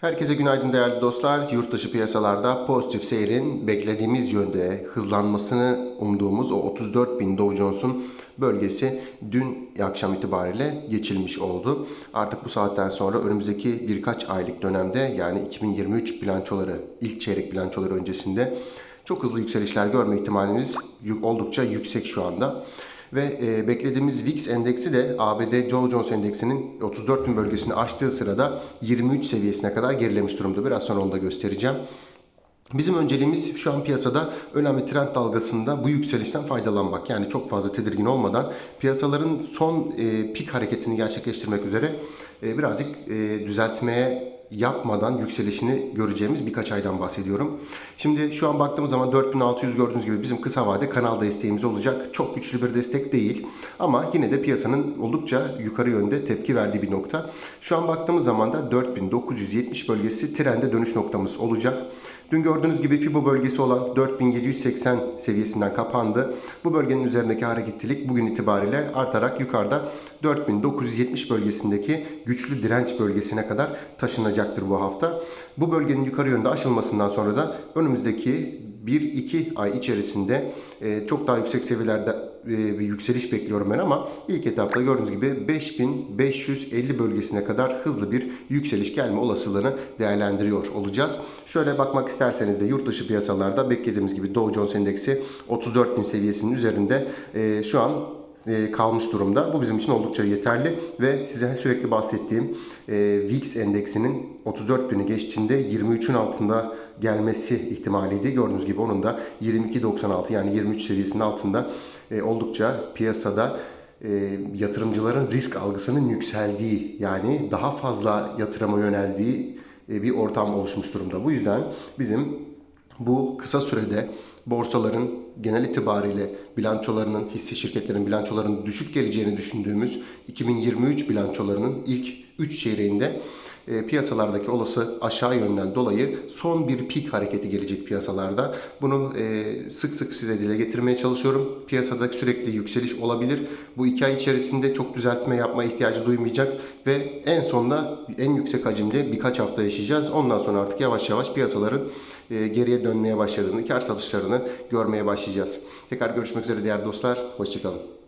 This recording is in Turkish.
Herkese günaydın değerli dostlar. Yurt dışı piyasalarda pozitif seyrin beklediğimiz yönde hızlanmasını umduğumuz o 34 bin Dow Jones'un bölgesi dün akşam itibariyle geçilmiş oldu. Artık bu saatten sonra önümüzdeki birkaç aylık dönemde yani 2023 bilançoları, ilk çeyrek bilançoları öncesinde çok hızlı yükselişler görme ihtimalimiz oldukça yüksek şu anda. Ve e, beklediğimiz VIX endeksi de ABD Dow Jones endeksinin 34 bin bölgesini aştığı sırada 23 seviyesine kadar gerilemiş durumda. Biraz sonra onu da göstereceğim. Bizim önceliğimiz şu an piyasada önemli trend dalgasında bu yükselişten faydalanmak. Yani çok fazla tedirgin olmadan piyasaların son e, pik hareketini gerçekleştirmek üzere e, birazcık e, düzeltmeye yapmadan yükselişini göreceğimiz birkaç aydan bahsediyorum. Şimdi şu an baktığımız zaman 4600 gördüğünüz gibi bizim kısa vade kanal desteğimiz olacak. Çok güçlü bir destek değil ama yine de piyasanın oldukça yukarı yönde tepki verdiği bir nokta. Şu an baktığımız zaman da 4970 bölgesi trende dönüş noktamız olacak. Dün gördüğünüz gibi FIBO bölgesi olan 4780 seviyesinden kapandı. Bu bölgenin üzerindeki hareketlilik bugün itibariyle artarak yukarıda 4970 bölgesindeki güçlü direnç bölgesine kadar taşınacaktır bu hafta. Bu bölgenin yukarı yönde aşılmasından sonra da önümüzdeki 1-2 ay içerisinde e, çok daha yüksek seviyelerde e, bir yükseliş bekliyorum ben ama ilk etapta gördüğünüz gibi 5550 bölgesine kadar hızlı bir yükseliş gelme olasılığını değerlendiriyor olacağız. Şöyle bakmak isterseniz de yurt dışı piyasalarda beklediğimiz gibi Dow Jones Endeksi 34.000 seviyesinin üzerinde e, şu an kalmış durumda. Bu bizim için oldukça yeterli ve size sürekli bahsettiğim e, VIX endeksinin 34 bini geçtiğinde 23'ün altında gelmesi ihtimaliydi. Gördüğünüz gibi onun da 22.96 yani 23 seviyesinin altında e, oldukça piyasada e, yatırımcıların risk algısının yükseldiği yani daha fazla yatırıma yöneldiği e, bir ortam oluşmuş durumda. Bu yüzden bizim bu kısa sürede borsaların genel itibariyle bilançolarının, hisse şirketlerin bilançolarının düşük geleceğini düşündüğümüz 2023 bilançolarının ilk 3 çeyreğinde e, piyasalardaki olası aşağı yönden dolayı son bir pik hareketi gelecek piyasalarda. Bunu e, sık sık size dile getirmeye çalışıyorum. Piyasada sürekli yükseliş olabilir. Bu iki ay içerisinde çok düzeltme yapma ihtiyacı duymayacak ve en sonunda en yüksek hacimde birkaç hafta yaşayacağız. Ondan sonra artık yavaş yavaş piyasaların e, geriye dönmeye başladığını, kar satışlarını görmeye başlayacağız. Tekrar görüşmek üzere değerli dostlar. Hoşçakalın.